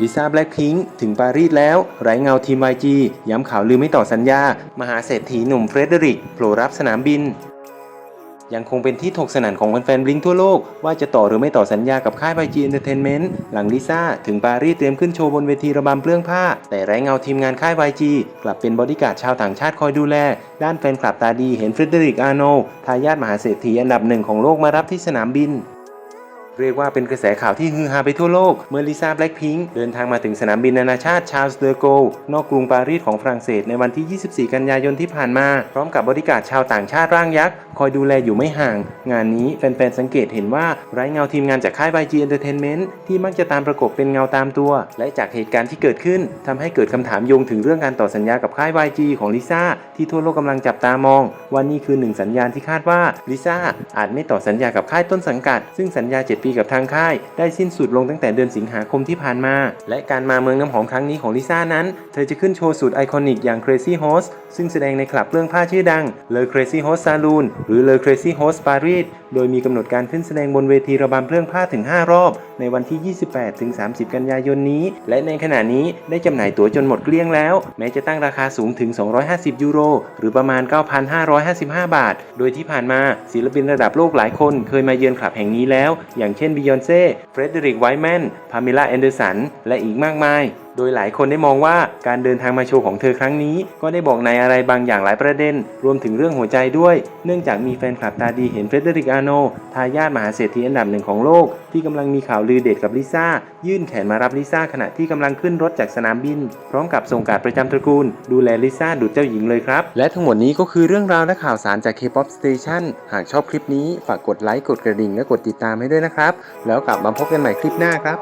ลิซ่าแบล็คพิงค์ถึงปารีสแล้ว ไร้เงาทีม YG ย้ำข่าวลือไม่ต่อสัญญา มหาเศรษฐีหนุ่มเฟรเดริกโผล่รับสนามบิน ยังคงเป็นที่ถกสนั่นของแฟนๆบลิงทั่วโลก ว่าจะต่อหรือไม่ต่อสัญญากับค่าย YG Entertainment หลังลิซ่าถึงปารีสเตรียมขึ้นโชว์บนเวทีระบำเปลื้องผ้า แต่ไร้เงาทีมงานค่าย YG กลับเป็นบอดี้การ์ดชาวต่างชาติคอยดูแล ด้านแฟนคลับตาดีเห็นเฟรเดริกอาร์โนทายาทมหาเศรษฐีอันดับหนึ่งของโลกมารับที่สนามบิน เรียกว่าเป็นกระแสข่าวที่ฮือฮาไปทั่วโลก เมื่อลิซ่าแบล็กพิงค์เดินทางมาถึงสนามบินนานาชาติชาร์ลส์เดอโกลนอกกรุงปารีสของฝรั่งเศสในวันที่ 24 กันยายนที่ผ่านมา พร้อมกับบริการชาวต่างชาติร่างยักษ์ คอยดูแลอยู่ไม่ห่าง งานนี้แฟนๆสังเกตเห็นว่าไร้เงาทีมงานจากค่าย YG Entertainment ที่มักจะตามประกบเป็นเงาตามตัว และจากเหตุการณ์ที่เกิดขึ้นทำให้เกิดคำถามโยงถึงเรื่องการต่อสัญญากับค่าย YG ของลิซ่าที่ทั่วโลกกำลังจับตามองว่านี่คือหนึ่งสัญญาณที่คาดว่าลิซ่าอาจไม่ต่อสัญญากับค่ายต้นสังกัด ซึ่งสัญญา 7 ปีกับทางค่าย ได้สิ้นสุดลงตั้งแต่เดือนสิงหาคมที่ผ่านมา และการมาเมืองน้ำหอมครั้งนี้ของลิซ่านั้น เธอจะขึ้นโชว์สูตรไอคอนิกอย่าง Crazy Horse ซึ่งแสดงในคลับเรื่องผ้าชื่อดัง Le Crazy Horse Saloon หรือ Le Crazy Horse Paris โดยมีกำหนดการขึ้นแสดงบนเวทีระบำเพรื่องผ้าถึง 5 รอบ ในวันที่ 28ถึง30 กันยายนนี้ และในขณะนี้ได้จำหน่ายตั๋วจนหมดเกลี้ยงแล้ว แม้จะตั้งราคาสูงถึง 250 ยูโร หรือประมาณ 9,555 บาท โดยที่ผ่านมาศิลปินระดับโลกหลายคนเคยมาเยือนคลับแห่งนี้แล้ว อย่างเช่นบิยอนเซ่เฟรเดริกไวแมนพามิล่าแอนเดอร์สันและอีกมากมายโดยหลายคนได้มองว่าการเดินทางมาโชว์ของเธอครั้งนี้ ก็ได้บอกในอะไรบางอย่างหลายประเด็น รวมถึงเรื่องหัวใจด้วย เนื่องจากมีแฟนคลับตาดีเห็นเฟรเดริกอาโนทายาทมหาเศรษฐีอันดับหนึ่งของโลก ที่กำลังมีข่าวลือเด็ดกับลิซ่า ยื่นแขนมารับลิซ่าขณะที่กำลังขึ้นรถจากสนามบิน พร้อมกับส่งการดประจำตระกูล ดูแลลิซ่าดุจเจ้าหญิงเลยครับ และทั้งหมดนี้ก็คือเรื่องราวและข่าวสารจาก K-POP Station หากชอบคลิปนี้ฝากกดไลค์กดกระดิ่งและกดติดตามให้ด้วยนะครับ แล้วกลับมาพบกันใหม่คลิปหน้าครับ